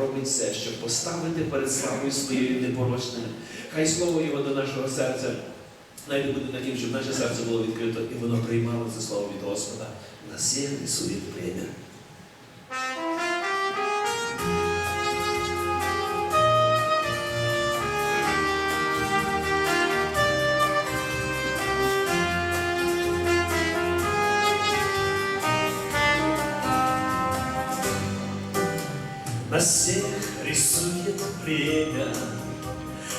робить все, щоб поставити перед славою своєю непорочне. Хай слово його до нашого серця навіть буде таким, щоб наше серце було відкрито і воно приймало це слово від Господа. На совіт время. На всех рисует время,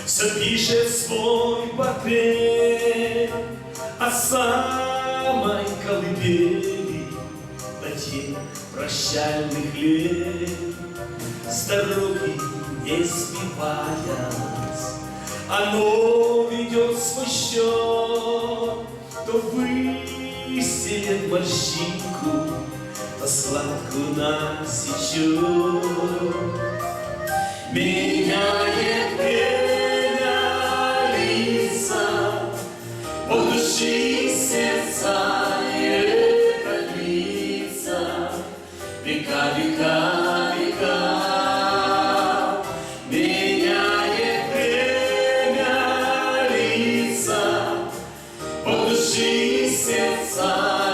все пишет свой портрет, а самой колыбели до тех прощальных лет. С дороги не сбиваясь, оно ведет свой счет, то высеет морщинку, то сладкую насечет. Меняет время лица, по души сердца и это длится века, века, века. Меняет время лица, по души сердца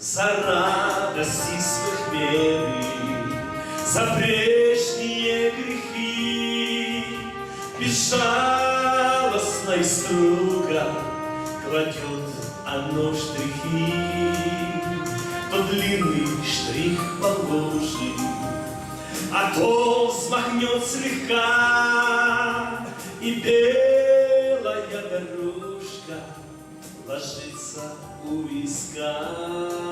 за радости своих веры, за прежние грехи, безжалостно и строго кладет оно штрихи, то длинный штрих положит, а то взмахнет слегка, и белая дорожка ложится у виска.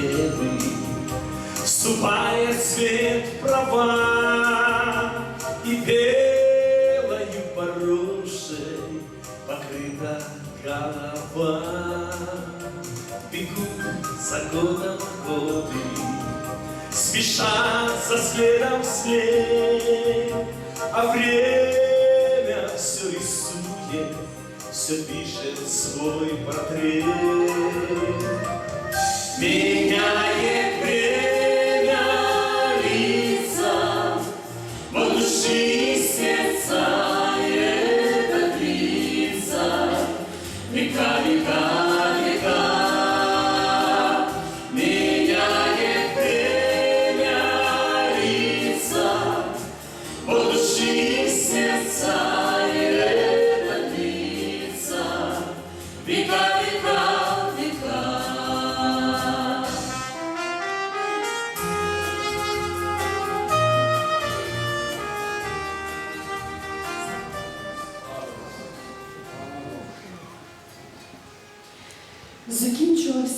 Белый Вступает в свет права И белою порошей покрыта голова Бегут за годом годы Спешат за следом вслед А время все рисует все пишет свой портрет. Меняет время лица, и это длится века, века. Закінчилася